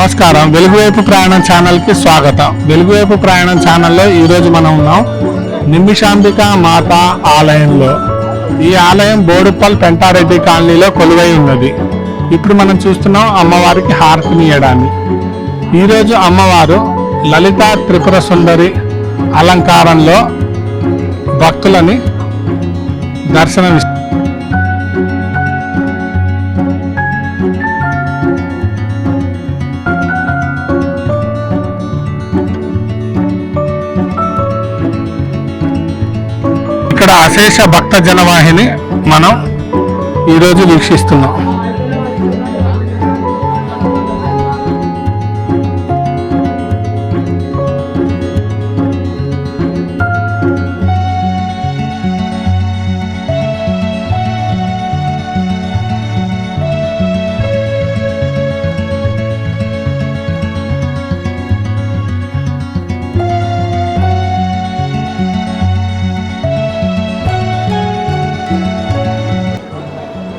నమస్కారం. వెలుగువైపు ప్రయాణం ఛానల్కి స్వాగతం. వెలుగువైపు ప్రయాణం ఛానల్లో ఈరోజు మనం ఉన్నాం నిమిషాంబిక మాత ఆలయంలో. ఈ ఆలయం బోడుప్పల్ పెంటారెడ్డి కాలనీలో కొలువై ఉన్నది. ఇప్పుడు మనం చూస్తున్నాం అమ్మవారికి హారతినియడాన్ని ఈరోజు అమ్మవారు లలిత త్రిపుర సుందరి అలంకారంలో భక్తులని దర్శనమిస్తారు. అశేష భక్త జనవాహిని మనం ఈరోజు వీక్షిస్తున్నాం.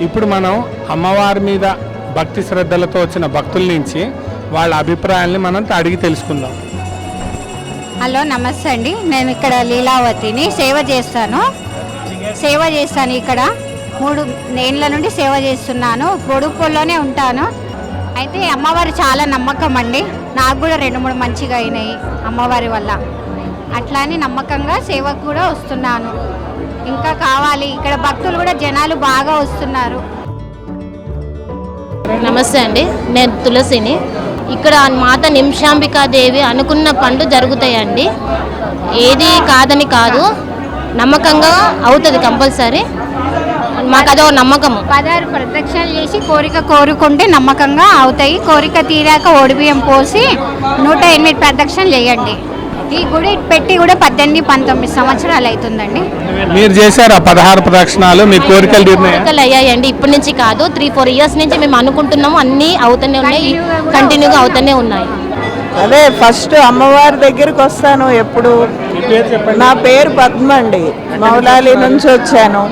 ఇప్పుడు మనం అమ్మవారి మీద భక్తి శ్రద్ధలతో వచ్చిన భక్తుల నుంచి వాళ్ళ అభిప్రాయాల్ని మనం అడిగి తెలుసుకుందాం. హలో నమస్తే అండి. నేను ఇక్కడ లీలావతిని సేవ చేస్తాను. సేవ చేస్తాను ఇక్కడ. మూడు నేళ్ళ నుండి సేవ చేస్తున్నాను. పొడుపుల్లోనే ఉంటాను. అయితే అమ్మవారు చాలా నమ్మకం అండి. నాకు కూడా రెండు మూడు మంచిగా అయినాయి అమ్మవారి వల్ల. అట్లా నమ్మకంగా సేవకు కూడా వస్తున్నాను. ఇంకా కావాలి. ఇక్కడ భక్తులు కూడా జనాలు బాగా వస్తున్నారు. నమస్తే అండి. నేను తులసిని. ఇక్కడ మాత నిమిషాంబికాదేవి అనుకున్న పనులు జరుగుతాయండి. ఏది కాదని కాదు. నమ్మకంగా అవుతుంది కంపల్సరీ. మాకు అదో నమ్మకము. పదహారు ప్రదక్షిణలు చేసి కోరిక కోరుకుంటే నమ్మకంగా అవుతాయి. కోరిక తీరాక ఓడిబియ్యం పోసి నూట ఎనిమిది ప్రదక్షిణలు చేయండి. ఈ గుడి పెట్టి కూడా పద్దెనిమిది పంతొమ్మిది సంవత్సరాలు అవుతుందండి. మీరు చేశారు ఆ పదహారు ప్రదక్షిణాలు? మీ కోరికలు కోరికలు అయ్యాయండి. ఇప్పటి నుంచి కాదు త్రీ ఫోర్ ఇయర్స్ నుంచి మేము అనుకుంటున్నాము అన్నీ అవుతూనే ఉన్నాయి కంటిన్యూగా అవుతూనే ఉన్నాయి. అదే ఫస్ట్ అమ్మవారి దగ్గరికి వస్తాను ఎప్పుడు. నా పేరు పద్మ అండి. మౌలాలి నుంచి వచ్చాను.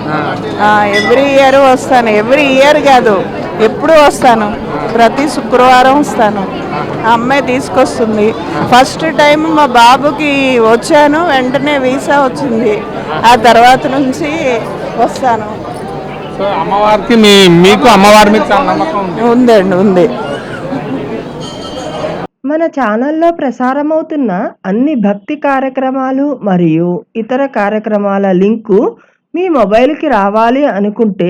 ఎవ్రీ ఇయర్ వస్తాను. ఎవ్రీ ఇయర్ కాదు ఎప్పుడు వస్తాను. ప్రతి శుక్రవారం వస్తాను. ఆ అమ్మాయి తీసుకొస్తుంది. ఫస్ట్ టైం మా బాబుకి వచ్చాను వెంటనే వీసా వచ్చింది. ఆ తర్వాత నుంచి వస్తాను. సో అమ్మవారికి మీ మీకు అమ్మవారి మీద చాలా నమ్మకం ఉంది. ఉందండి ఉంది. మన ఛానల్లో ప్రసారమవుతున్న అన్ని భక్తి కార్యక్రమాలు మరియు ఇతర కార్యక్రమాల లింకు మీ మొబైల్కి రావాలి అనుకుంటే